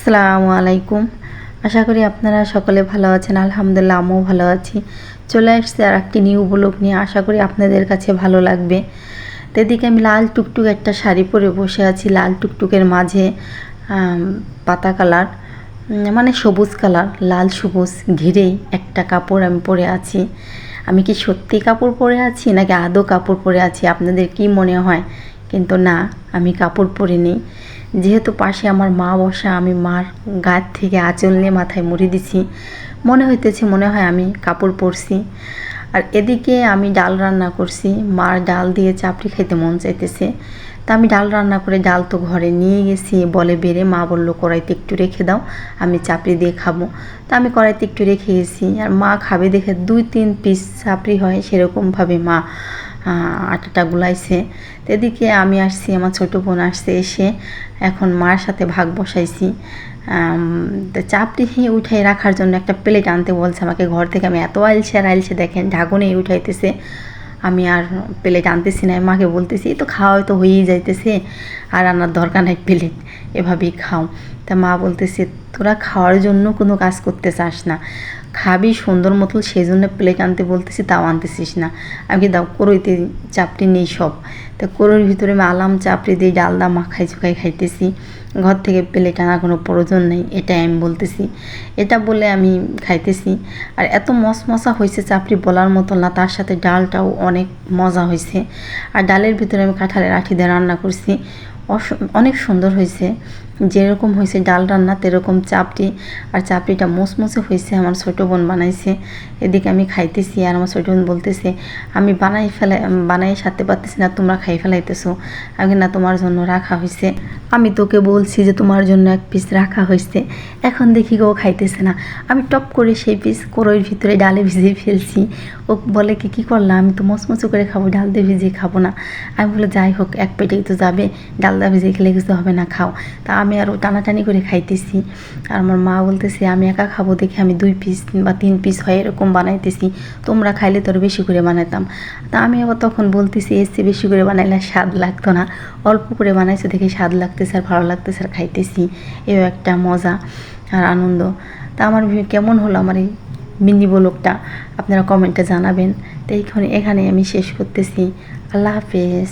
আসসালামু আলাইকুম। আশা করি আপনারা সকলে ভালো আছেন। আলহামদুলিল্লাহ, আমিও ভালো আছি। চলে আসছে আর একটি নিউ ব্লগ নিয়ে। আশা করি আপনাদের কাছে ভালো লাগবে। এদিকে আমি লাল টুকটুক একটা শাড়ি পরে বসে আছি। লাল টুকটুকের মাঝে পাতা কালার মানে সবুজ কালার, লাল সবুজ ঘিরেই একটা কাপড় আমি পরে আছি। আমি কি সত্যি কাপড় পরে আছি নাকি আদৌ কাপড় পরে আছি? আপনাদের কি মনে হয়? কিন্তু না, আমি কাপড় পরে নেই যেহেতু পাশে আমার মা বসা, আমি মার গায়ের থেকে আঁচল নিয়ে মাথায় মুড়ি দিছি। মনে হইতেছে মনে হয় আমি কাপড় পরছি। আর এদিকে আমি ডাল রান্না করছি। মার ডাল দিয়ে চাপড়ি খাইতে মন চাইতেছে। তা আমি ডাল রান্না করে ডাল তো ঘরে নিয়ে গেছি। বলে বেড়ে মা বলল, কড়াইতে একটু রেখে দাও, আমি চাপড়ি দিয়ে খাব। তা আমি কড়াইতে একটু রেখে গেছি। আর মা খাবে দেখে দুই তিন পিস চাপড়ি হয় সেরকমভাবে মা আটাটা গুলাইছে। এদিকে আমি আসছি, আমার ছোটো বোন আসছে এসে। এখন মার সাথে ভাগ বসাইছি। চাপটি উঠাই রাখার জন্য একটা প্লেট আনতে বলছে আমাকে। ঘর থেকে আমি এত আইলছে আর আইলছে দেখেন, ঢাকুনেই উঠাইতেছে। আমি আর প্লেট আনতেছি না, মাকে বলতেছি, "এই তো খাওয়া তো হয়েই যাইতেছে, আর আনার দরকার নাই প্লেট এভাবেই খাও। তা মা বলতেছে, তোরা খাওয়ার জন্য কোনো কাজ করতে চাস না। খাবি সুন্দর মতো সেই জন্য প্লেট আনতে বলতেছি, তাও আনতেছিস না। আমি দাও করইতে চাপড়ি নেই সব। তা করোর ভিতরে আলাম চাপড়ি দিয়ে ডালদা মাখাই চুকাই খাইতেছি। ঘর থেকে পেলে টানা কোনো প্রয়োজন নেই, এটাই আমি বলতেছি। এটা বলে আমি খাইতেছি। আর এত মশমশা হয়েছে চাপড়ি বলার মতো না, তার সাথে ডালটাও অনেক মজা হয়েছে আর ডালের ভিতরে আমি কাঁঠালের আঠি দিয়ে রান্না করছি। অনেক সুন্দর হয়েছে যেরকম হয়েছে ডাল রান্না, তেরকম চাপটি। আর চাপড়িটা মুসমুসে হয়েছে আমার ছোটো বোন বানাইছে। এদিকে আমি খাইতেছি আর আমার ছোটো বোন বলতেছে, আমি বানাই ফেলে বানাই সারতে পারতেছি না, তোমরা খাই ফেলাইতেছো। আমি না তোমার জন্য রাখা হয়েছে আমি তোকে বলছি যে তোমার জন্য এক পিস রাখা হয়েছে এখন দেখি গো খাইতেছে না। আমি টপ করে সেই পিস কোরোর ভিতরে ডালে ভিজিয়ে ফেলছি। ও বলে, কি, কী করলাম আমি তো মচমচো করে খাব, ডাল দিয়ে ভিজিয়ে খাব না। আমি বলে, যাই হোক, এক পেটেই তো যাবে। ডাল দা ভিজিয়ে খেলে কিছু হবে না, খাও। তা আমি আরও টানাটানি করে খাইতেছি। আর আমার মা বলতেছে, আমি একা খাব, দেখে আমি দুই পিস বা তিন পিস হয় এরকম বানাইতেছি। তোমরা খাইলে তোর বেশি করে বানাইতাম তা আমি আবার তখন বলতেছি এসে বেশি করে বানাইলে স্বাদ লাগতো না। অল্প করে বানাইছো, দেখে স্বাদ লাগতেছে আর ভালো লাগতেছে আর খাইতেছি। এও একটা মজা আর আনন্দ। তা আমার কেমন হলো আমার এই মিনি ব্লগটা? আপনারা কমেন্টে জানাবেন। তো এইখানে এখানে আমি শেষ করতেছি। আল্লাহ হাফেজ।